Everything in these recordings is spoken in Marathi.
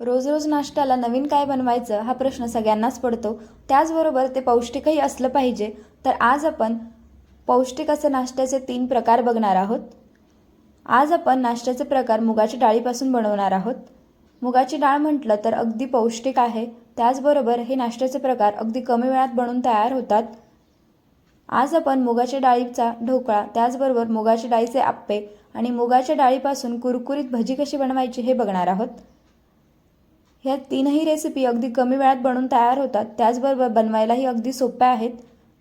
रोज रोज नाश्त्याला नवीन काय बनवायचं हा प्रश्न सगळ्यांनाच पडतो. त्याचबरोबर ते पौष्टिकही असलं पाहिजे. तर आज आपण पौष्टिक असं नाश्त्याचे तीन प्रकार बघणार आहोत. आज आपण नाश्त्याचे प्रकार मुगाच्या डाळीपासून बनवणार आहोत. मुगाची डाळ म्हटलं तर अगदी पौष्टिक आहे. त्याचबरोबर हे नाश्त्याचे प्रकार अगदी कमी वेळात बनून तयार होतात. आज आपण मुगाच्या डाळीचा ढोकळा त्याचबरोबर मुगाच्या डाळीचे आप्पे आणि मुगाच्या डाळीपासून कुरकुरीत भजी कशी बनवायची हे बघणार आहोत. ह्या तीनही रेसिपी अगदी कमी वेळात बनून तयार होतात. त्याचबरोबर बनवायलाही अगदी सोप्या आहेत.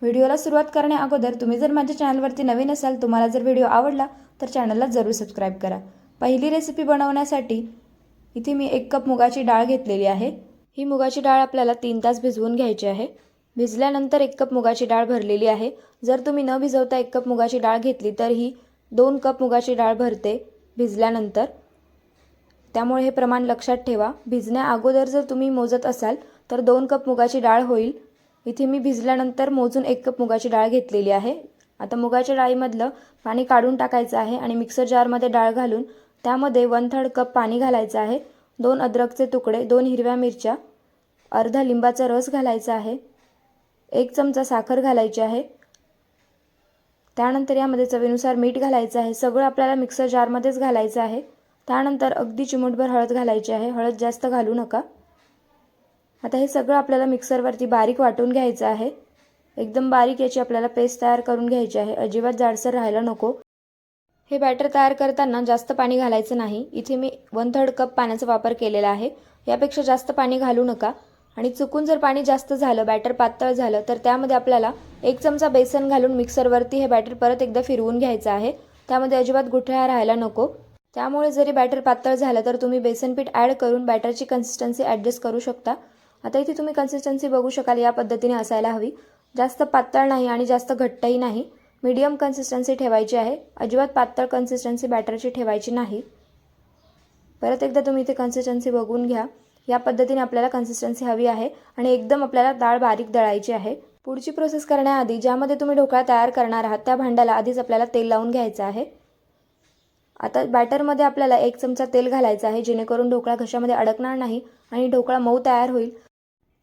व्हिडिओला सुरुवात करण्याअगोदर तुम्ही जर माझ्या चॅनलवरती नवीन असाल तुम्हाला जर व्हिडिओ आवडला तर चॅनलला जरूर सबस्क्राईब करा. पहिली रेसिपी बनवण्यासाठी इथे मी एक कप मुगाची डाळ घेतलेली आहे. ही मुगाची डाळ आपल्याला तीन तास भिजवून घ्यायची आहे. भिजल्यानंतर एक कप मुगाची डाळ भरलेली आहे. जर तुम्ही न भिजवता एक कप मुगाची डाळ घेतली तर ही दोन कप मुगाची डाळ भरते. भिजल्यानंतर त्यामुळे हे प्रमाण लक्षात ठेवा. भिजण्या अगोदर जर तुम्ही मोजत असाल तर दोन कप मुगाची डाळ होईल. इथे मी भिजल्यानंतर मोजून एक कप मुगाची डाळ घेतलेली आहे. आता मुगाच्या डाळीमधलं पाणी काढून टाकायचं आहे आणि मिक्सर जारमध्ये डाळ घालून त्यामध्ये वन थर्ड कप पाणी घालायचं आहे. दोन अद्रकचे तुकडे दोन हिरव्या मिरच्या अर्धा लिंबाचा रस घालायचा आहे. एक चमचा साखर घालायची आहे. त्यानंतर यामध्ये चवीनुसार मीठ घालायचं आहे. सगळं आपल्याला मिक्सर जारमध्येच घालायचं आहे. त्यानंतर अगदी चिमूटभर हळद घालायची आहे. हळद जास्त घालू नका. आता हे सगळं आपल्याला मिक्सरवरती बारीक वाटून घ्यायचं आहे. एकदम बारीक याची आपल्याला पेस्ट तयार करून घ्यायची आहे. अजिबात जाडसर राहायला नको. हे बॅटर तयार करताना जास्त पाणी घालायचं नाही. इथे मी वन थर्ड कप पाण्याचा वापर केलेला आहे. यापेक्षा जास्त पाणी घालू नका. आणि चुकून जर पाणी जास्त झालं बॅटर पातळ झालं तर त्यामध्ये आपल्याला एक चमचा बेसन घालून मिक्सरवरती हे बॅटर परत एकदा फिरवून घ्यायचं आहे. त्यामध्ये अजिबात गुठळ्या राहायला नको. त्यामुळे जरी बॅटर पातळ झालं तर तुम्ही बेसन पीठ ॲड करून बॅटरची कन्सिस्टन्सी ॲडजस्ट करू शकता. आता इथे तुम्ही कन्सिस्टन्सी बघू शकाल या पद्धतीने असायला हवी. जास्त पातळ नाही आणि जास्त घट्टही नाही. मीडियम कन्सिस्टन्सी ठेवायची आहे. अजिबात पातळ कन्सिस्टन्सी बॅटरची ठेवायची नाही. परत एकदा तुम्ही इथे कन्सिस्टन्सी बघून घ्या. या पद्धतीने आपल्याला कन्सिस्टन्सी हवी आहे आणि एकदम आपल्याला डाळ बारीक दळायची आहे. पुढची प्रोसेस करण्याआधी ज्यामध्ये तुम्ही ढोकळा तयार करणार आहात त्या भांड्याला आधीच आपल्याला तेल लावून घ्यायचं आहे. आता बॅटरमध्ये आपल्याला एक चमचा तेल घालायचं आहे जेणेकरून ढोकळा घशामध्ये अडकणार नाही आणि ढोकळा मऊ तयार होईल.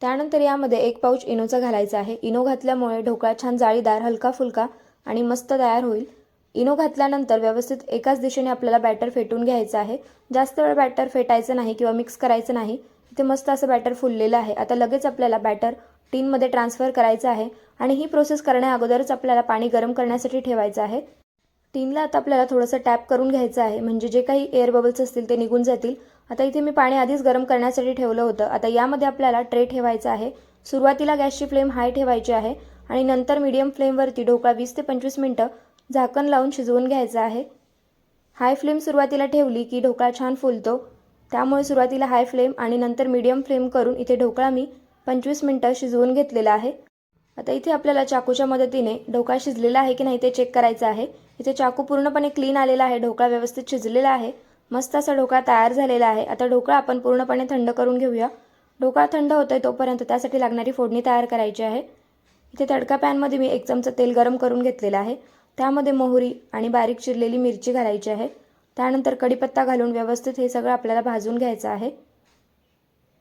त्यानंतर यामध्ये एक पाऊच इनोचा घालायचा आहे. इनो घातल्यामुळे ढोकळा छान जाळीदार हलका फुलका आणि मस्त तयार होईल. इनो घातल्यानंतर व्यवस्थित एकाच दिशेने आपल्याला बॅटर फेटून घ्यायचं आहे. जास्त वेळ बॅटर फेटायचं नाही किंवा मिक्स करायचं नाही. इथे मस्त असं बॅटर फुललेलं आहे. आता लगेच आपल्याला बॅटर टीनमध्ये ट्रान्सफर करायचं आहे आणि ही प्रोसेस करण्या अगोदरच आपल्याला पाणी गरम करण्यासाठी ठेवायचं आहे. टीनला आता आपल्याला थोडंसं टॅप करून घ्यायचं आहे. म्हणजे जे काही एअर बबल्स असतील ते निघून जातील. आता इथे मी पाणी आधीच गरम करण्यासाठी ठेवलं होतं. आता यामध्ये आपल्याला ट्रे ठेवायचा आहे. सुरुवातीला गॅसची फ्लेम हाय ठेवायची आहे. आणि नंतर मीडियम फ्लेमवरती ढोकळा वीस ते पंचवीस मिनटं झाकण लावून शिजवून घ्यायचा आहे. हाय फ्लेम सुरुवातीला ठेवली की ढोकळा छान फुलतो. त्यामुळे सुरुवातीला हाय फ्लेम आणि नंतर मीडियम फ्लेम करून इथे ढोकळा मी पंचवीस मिनटं शिजवून घेतलेला आहे. आता इथे आपल्याला चाकूच्या मदतीने ढोकळा शिजलेला आहे की नाही ते चेक करायचं आहे. इथे चाकू पूर्णपणे क्लीन आलेला आहे ढोकळा व्यवस्थित शिजलेला आहे. मस्त असा ढोकळा तयार झालेला आहे. आता ढोकळा आपण पूर्णपणे थंड करून घेऊया. ढोकळा थंड होतोय तोपर्यंत त्यासाठी लागणारी फोडणी तयार करायची आहे. इथे तडका पॅनमध्ये मी एक चमचा तेल गरम करून घेतलेलं आहे. त्यामध्ये मोहरी आणि बारीक चिरलेली मिरची घालायची आहे. त्यानंतर कढीपत्ता घालून व्यवस्थित हे सगळं आपल्याला भाजून घ्यायचं आहे.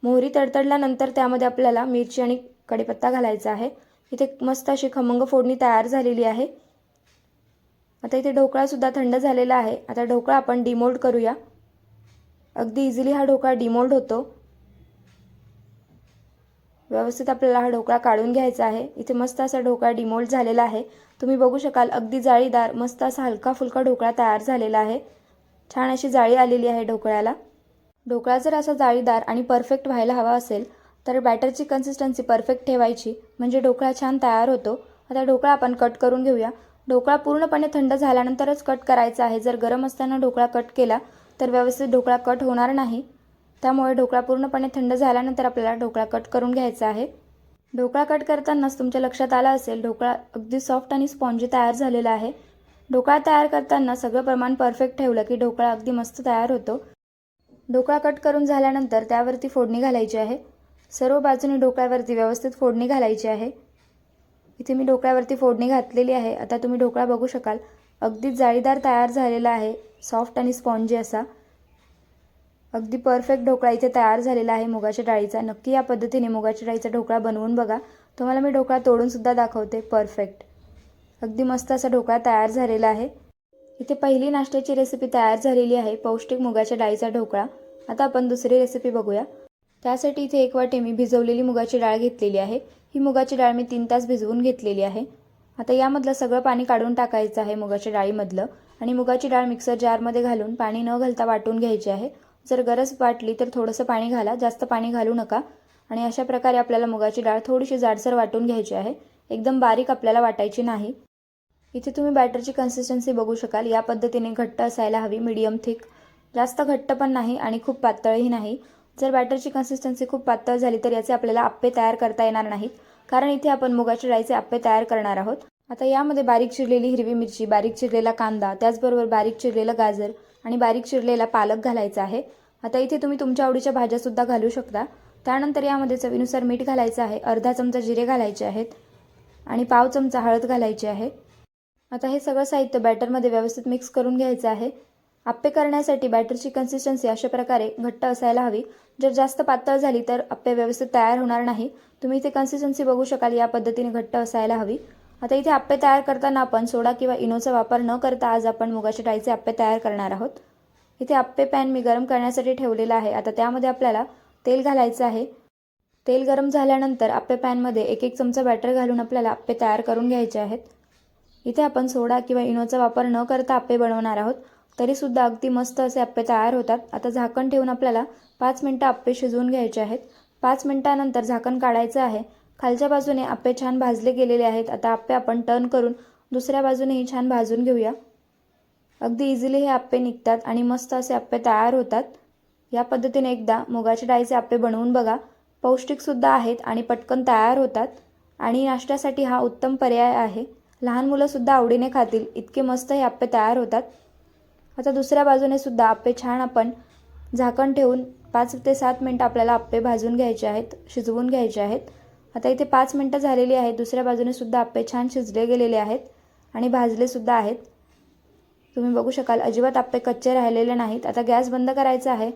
मोहरी तडतडल्यानंतर त्यामध्ये आपल्याला मिरची आणि कढीपत्ता घालायचा आहे. इथे मस्त अशी खमंग फोडणी तयार झालेली आहे. आता इथे ढोकळासुद्धा थंड झालेला आहे. आता ढोकळा आपण डिमोल्ड करूया. अगदी इझिली हा ढोकळा डिमोल्ड होतो. व्यवस्थित आपल्याला हा ढोकळा काढून घ्यायचा आहे. इथे मस्त असा ढोकळा डिमोल्ड झालेला आहे. तुम्ही बघू शकाल अगदी जाळीदार मस्त असा हलका फुलका ढोकळा तयार झालेला आहे. छान अशी जाळी आलेली आहे ढोकळ्याला. ढोकळा जर असा जाळीदार आणि परफेक्ट व्हायला हवा असेल तर बॅटरची कन्सिस्टन्सी परफेक्ट ठेवायची. म्हणजे ढोकळा छान तयार होतो. आता ढोकळा आपण कट करून घेऊया. ढोकळा पूर्णपणे थंड झाल्यानंतरच कट करायचा आहे. जर गरम असताना ढोकळा कट केला तर व्यवस्थित ढोकळा कट होणार नाही. त्यामुळे ढोकळा पूर्णपणे थंड झाल्यानंतर आपल्याला ढोकळा कट करून घ्यायचा आहे. ढोकळा कट करतानाच तुमच्या लक्षात आला असेल ढोकळा अगदी सॉफ्ट आणि स्पॉन्जी तयार झालेला आहे. ढोकळा तयार करताना सगळं प्रमाण परफेक्ट ठेवलं की ढोकळा अगदी मस्त तयार होतो. ढोकळा कट करून झाल्यानंतर त्यावरती फोडणी घालायची आहे. सर्व बाजूने ढोकळ्यावरती व्यवस्थित फोडणी घालायची आहे. इथे मी ढोकळ्यावरती फोडणी घातलेली आहे. आता तुम्ही ढोकळा बघू शकाल. अगदी जाळीदार तयार झालेला आहे. सॉफ्ट आणि स्पॉन्जी असा. अगदी परफेक्ट ढोकळा इथे तयार झालेला आहे मुगाच्या डाळीचा. नक्की या पद्धतीने मुगाच्या डाळीचा ढोकळा बनवून बघा. तुम्हाला मी ढोकळा तोडूनसुद्धा दाखवते. परफेक्ट. अगदी मस्त असा ढोकळा तयार झालेला आहे. इथे पहिली नाश्त्याची रेसिपी तयार झालेली आहे. पौष्टिक मुगाच्या डाळीचा ढोकळा. आता आपण दुसरी रेसिपी बघूया. त्यासाठी इथे एक वाटी मी भिजवलेली मुगाची डाळ घेतलेली आहे. ही मुगाची डाळ मी तीन तास भिजवून घेतलेली आहे. आता यामधलं सगळं पाणी काढून टाकायचं आहे मुगाच्या डाळीमधलं आणि मुगाची डाळ मिक्सर जारमध्ये घालून पाणी न घालता वाटून घ्यायची आहे. जर गरज वाटली तर थोडंसं पाणी घाला जास्त पाणी घालू नका. आणि अशा प्रकारे आपल्याला मुगाची डाळ थोडीशी जाडसर वाटून घ्यायची आहे. एकदम बारीक आपल्याला वाटायची नाही. इथे तुम्ही बॅटरची कन्सिस्टन्सी बघू शकाल. या पद्धतीने घट्ट असायला हवी मीडियम थिक जास्त घट्ट पण नाही आणि खूप पातळही नाही. जर बॅटरची कन्सिस्टन्सी खूप पातळ झाली तर याचे आपल्याला आप्पे तयार करता येणार नाहीत. कारण इथे आपण मुगाच्या डाळीचे आप्पे तयार करणार आहोत. आता यामध्ये बारीक चिरलेली हिरवी मिरची बारीक चिरलेला कांदा त्याचबरोबर बारीक चिरलेलं गाजर आणि बारीक चिरलेला पालक घालायचा आहे. आता इथे तुम्ही तुमच्या आवडीच्या भाज्यासुद्धा घालू शकता. त्यानंतर यामध्ये चवीनुसार मीठ घालायचं आहे अर्धा चमचा जिरे घालायचे आहेत आणि पाव चमचा हळद घालायची आहे. आता हे सगळं साहित्य बॅटरमध्ये व्यवस्थित मिक्स करून घ्यायचं आहे. आप्पे करण्यासाठी बॅटरची कन्सिस्टन्सी अशा प्रकारे घट्ट असायला हवी. जर जास्त पातळ झाली तर आप्पे व्यवस्थित तयार होणार नाही. तुम्ही इथे कन्सिस्टन्सी बघू शकाल या पद्धतीने घट्ट असायला हवी. आता इथे आप्पे तयार करताना आपण सोडा किंवा इनोचा वापर न करता आज आपण मुगाच्या डाळीचे आप्पे तयार करणार आहोत. इथे आप्पे पॅन मी गरम करण्यासाठी ठेवलेला आहे. आता त्यामध्ये आपल्याला तेल घालायचं आहे. तेल गरम झाल्यानंतर आप्पे पॅनमध्ये एक एक चमचा बॅटर घालून आपल्याला आप्पे तयार करून घ्यायचे आहेत. इथे आपण सोडा किंवा इनोचा वापर न करता आप्पे बनवणार आहोत. तरीसुद्धा अगदी मस्त असे आप्पे तयार होतात. आता झाकण ठेवून आपल्याला पाच मिनटं आप्पे शिजवून घ्यायचे आहेत. पाच मिनटानंतर झाकण काढायचं आहे. खालच्या बाजूने आप्पे छान भाजले गेलेले आहेत. आता आप्पे आपण टर्न करून दुसऱ्या बाजूनेही छान भाजून घेऊया. अगदी इझिली हे आप्पे निघतात आणि मस्त असे आप्पे तयार होतात. या पद्धतीने एकदा मुगाच्या डाळीचे आप्पे बनवून बघा. पौष्टिकसुद्धा आहेत आणि पटकन तयार होतात. आणि नाश्त्यासाठी हा उत्तम पर्याय आहे. लहान मुलंसुद्धा आवडीने खातील. इतके मस्त हे आप्पे तयार होतात. आता दुसऱ्या बाजूने सुद्धा आप्पे छान आपण झाकण ठेवून पाच ते सात मिनटं आपल्याला आप्पे भाजून घ्यायचे आहेत शिजवून घ्यायचे आहेत. आता इथे पाच मिनटं झालेली आहेत. दुसऱ्या बाजूने सुद्धा आप्पे छान शिजले गेलेले आहेत आणि भाजले सुद्धा आहेत. तुम्ही बघू शकाल अजिबात आप्पे कच्चे राहिलेले नाहीत. आता गॅस बंद करायचा आहे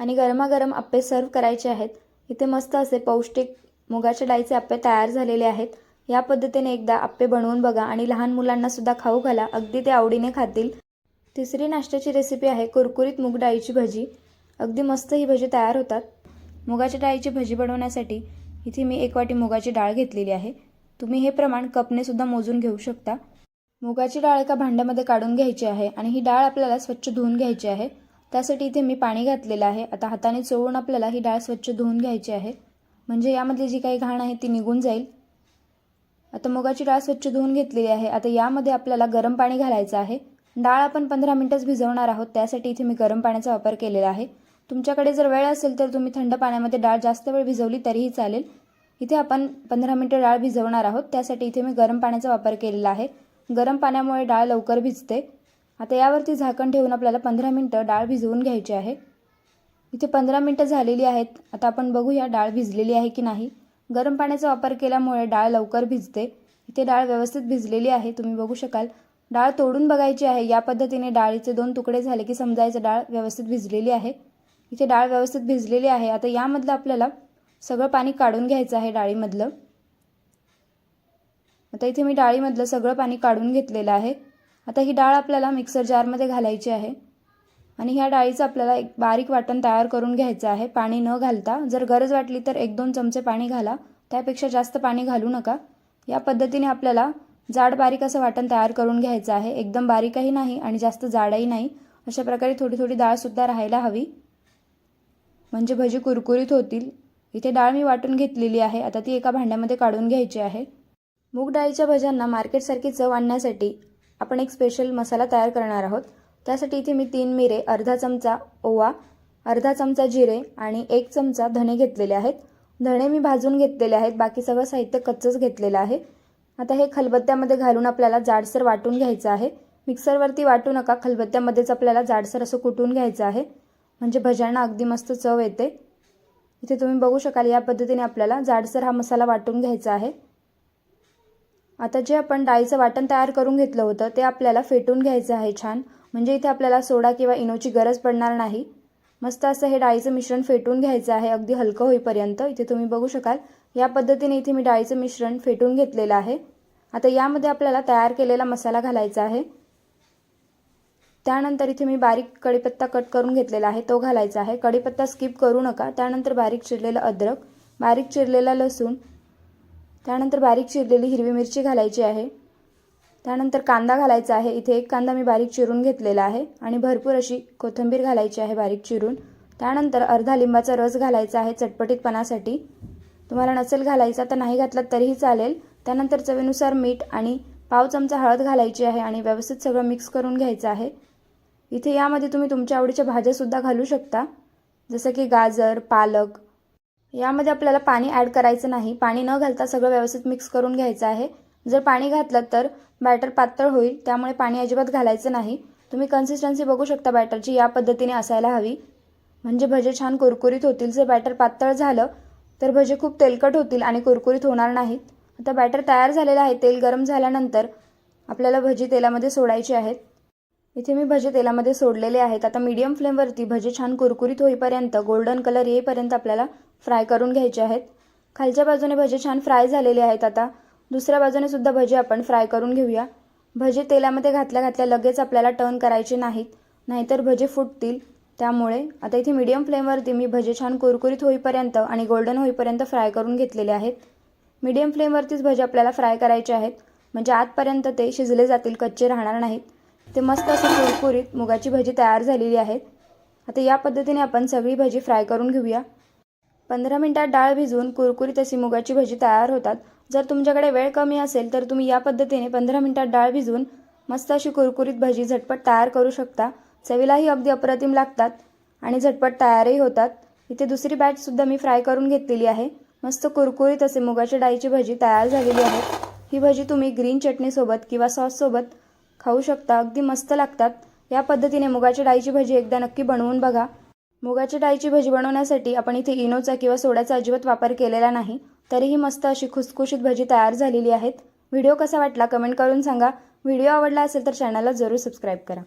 आणि गरमागरम आप्पे सर्व करायचे आहेत. इथे मस्त असे पौष्टिक मुगाच्या डाळीचे आप्पे तयार झालेले आहेत. या पद्धतीने एकदा आप्पे बनवून बघा आणि लहान मुलांना सुद्धा खाऊ घाला. अगदी ते आवडीने खातील. तिसरी नाश्त्याची रेसिपी आहे कुरकुरीत मूग डाळीची भजी. अगदी मस्त ही भजी तयार होतात. मुगाच्या डाळीची भजी बनवण्यासाठी इथे मी एक वाटी मुगाची डाळ घेतलेली आहे. तुम्ही हे प्रमाण कपने सुद्धा मोजून घेऊ शकता. मुगाची डाळ एका भांड्यामध्ये काढून घ्यायची आहे आणि ही डाळ आपल्याला स्वच्छ धुवून घ्यायची आहे. त्यासाठी इथे मी पाणी घातलेलं आहे. आता हाताने चोळून आपल्याला ही डाळ स्वच्छ धुवून घ्यायची आहे. म्हणजे यामधली जी काही घाण आहे ती निघून जाईल. आता मुगाची डाळ स्वच्छ धुवून घेतलेली आहे. आता यामध्ये आपल्याला गरम पाणी घालायचं आहे. डाळ आपण पंधरा मिनटंच भिजवणार आहोत त्यासाठी इथे मी गरम पाण्याचा वापर केलेला आहे. तुमच्याकडे जर वेळ असेल तर तुम्ही थंड पाण्यामध्ये डाळ जास्त वेळ भिजवली तरीही चालेल. इथे आपण पंधरा मिनटं डाळ भिजवणार आहोत त्यासाठी इथे मी गरम पाण्याचा वापर केलेला आहे. गरम पाण्यामुळे डाळ लवकर भिजते. आता यावरती झाकण ठेवून आपल्याला पंधरा मिनटं डाळ भिजवून घ्यायची आहे. इथे पंधरा मिनटं झालेली आहेत. आता आपण बघूया डाळ भिजलेली आहे की नाही. गरम पाण्याचा वापर केल्यामुळे डाळ लवकर भिजते. इथे डाळ व्यवस्थित भिजलेली आहे तुम्ही बघू शकाल. डाळ तोडून बघायची आहे. या पद्धतीने डाळीचे दोन तुकडे झाले की समजायचं डाळ व्यवस्थित भिजलेली आहे. इथे डाळ व्यवस्थित भिजलेली आहे. आता यामधलं आपल्याला सगळं पाणी काढून घ्यायचं आहे डाळीमधलं. आता इथे मी डाळीमधलं सगळं पाणी काढून घेतलेलं आहे. आता ही डाळ आपल्याला मिक्सर जारमध्ये घालायची आहे. आणि ह्या डाळीचं आपल्याला एक बारीक वाटण तयार करून घ्यायचं आहे. पाणी न घालता जर गरज वाटली तर एक दोन चमचे पाणी घाला. त्यापेक्षा जास्त पाणी घालू नका. या पद्धतीने आपल्याला जाड बारीक असं वाटण तयार करून घ्यायचं आहे. एकदम बारीकही नाही आणि जास्त जाडही नाही. अशा प्रकारे थोडी थोडी डाळसुद्धा राहायला हवी. म्हणजे भजी कुरकुरीत होतील. इथे डाळ मी वाटून घेतलेली आहे. आता ती एका भांड्यामध्ये काढून घ्यायची आहे. मूग डाळीच्या भज्यांना मार्केटसारखी चव आणण्यासाठी आपण एक स्पेशल मसाला तयार करणार आहोत. त्यासाठी इथे मी तीन मिरे अर्धा चमचा ओवा अर्धा चमचा जिरे आणि एक चमचा धणे घेतलेले आहेत. धणे मी भाजून घेतलेले आहेत. बाकी सगळं साहित्य कच्चंच घेतलेलं आहे. आता हे खलबत्त्यामध्ये घालून आपल्याला जाडसर वाटून घ्यायचं आहे. मिक्सरवरती वाटू नका खलबत्त्यामध्येच आपल्याला जाडसर असं कुटून घ्यायचं आहे. म्हणजे भज्यांना अगदी मस्त चव येते. इथे तुम्ही बघू शकाल या पद्धतीने आपल्याला जाडसर हा मसाला वाटून घ्यायचा आहे. आता जे आपण डाळीचं वाटण तयार करून घेतलं होतं ते आपल्याला फेटून घ्यायचं आहे छान. म्हणजे इथे आपल्याला सोडा किंवा इनोची गरज पडणार नाही. मस्त असं हे डाळीचं मिश्रण फेटून घ्यायचं आहे अगदी हलकं होईपर्यंत. इथे तुम्ही बघू शकाल या पद्धतीने इथे मी डाळीचं मिश्रण फेटून घेतलेलं आहे. आता यामध्ये आपल्याला तयार केलेला मसाला घालायचा आहे. त्यानंतर इथे मी बारीक कढीपत्ता कट करून घेतलेला आहे तो घालायचा आहे. कढीपत्ता स्किप करू नका. त्यानंतर बारीक चिरलेलं अद्रक बारीक चिरलेला लसूण त्यानंतर बारीक चिरलेली हिरवी मिरची घालायची आहे. त्यानंतर कांदा घालायचा आहे. इथे एक कांदा मी बारीक चिरून घेतलेला आहे आणि भरपूर अशी कोथिंबीर घालायची आहे बारीक चिरून. त्यानंतर अर्धा लिंबाचा रस घालायचा आहे चटपटीतपणासाठी. तुम्हाला नसेल घालायचा तर नाही घातलात तरीही चालेल. त्यानंतर चवीनुसार मीठ आणि पाव चमचा हळद घालायची आहे आणि व्यवस्थित सगळं मिक्स करून घ्यायचं आहे. इथे यामध्ये तुम्ही तुमच्या आवडीच्या भाज्यासुद्धा घालू शकता. जसं की गाजर पालक. यामध्ये आपल्याला पाणी ॲड करायचं नाही. पाणी न घालता सगळं व्यवस्थित मिक्स करून घ्यायचं आहे. जर पाणी घातलं तर बॅटर पातळ होईल. त्यामुळे पाणी अजिबात घालायचं नाही. तुम्ही कन्सिस्टन्सी बघू शकता बॅटरची. या पद्धतीने असायला हवी. म्हणजे भजे छान कुरकुरीत होतील. जर बॅटर पातळ झालं तर भजे खूप तेलकट होतील आणि कुरकुरीत होणार नाहीत. आता बॅटर तयार झालेलं आहे तेल गरम झाल्यानंतर आपल्याला भजी तेलामध्ये सोडायची आहेत. इथे मी भजे तेलामध्ये सोडलेले आहेत. आता मीडियम फ्लेमवरती भजे छान कुरकुरीत होईपर्यंत गोल्डन कलर येईपर्यंत आपल्याला फ्राय करून घ्यायचे आहेत. खालच्या बाजूने भजे छान फ्राय झालेले आहेत आता. दुसऱ्या बाजूने सुद्धा भजे आपण फ्राय करून घेऊया. भजे तेलामध्ये घातल्या घातल्या लगेच आपल्याला टर्न करायचे नाहीत. नाहीतर भजे फुटतील. त्यामुळे आता इथे मीडियम फ्लेमवरती मी भजे छान कुरकुरीत होईपर्यंत आणि गोल्डन होईपर्यंत फ्राय करून घेतलेले आहेत. मीडियम फ्लेमवरतीच भजी आपल्याला फ्राय करायचे आहेत. म्हणजे आतपर्यंत ते शिजले जातील कच्चे राहणार नाहीत. ते मस्त असे कुरकुरीत मुगाची भजी तयार झालेली आहेत. आता या पद्धतीने आपण सगळी भजी फ्राय करून घेऊया. पंधरा मिनटात डाळ भिजवून कुरकुरीत अशी मुगाची भजी तयार होतात. जर तुमच्याकडे वेळ कमी असेल तर तुम्ही या पद्धतीने पंधरा मिनटात डाळ भिजवून मस्त अशी कुरकुरीत भजी झटपट तयार करू शकता. चवीलाही अगदी अप्रतिम लागतात आणि झटपट तयारही होतात. इथे दुसरी बॅचसुद्धा मी फ्राय करून घेतलेली आहे. मस्त कुरकुरीत असे मुगाच्या डाळीची भजी तयार झालेली आहे. ही भजी तुम्ही ग्रीन चटणीसोबत किंवा सॉससोबत खाऊ शकता. अगदी मस्त लागतात. या पद्धतीने मुगाच्या डाळीची भजी एकदा नक्की बनवून बघा. मुगाच्या डाळीची भजी बनवण्यासाठी आपण इथे इनोचा किंवा सोड्याचा अजिबात वापर केलेला नाही. तरीही मस्त अशी खुसखुशीत भजी तयार झालेली आहेत. व्हिडिओ कसा वाटला कमेंट करून सांगा. व्हिडिओ आवडला असेल तर चॅनलला जरूर सबस्क्राईब करा.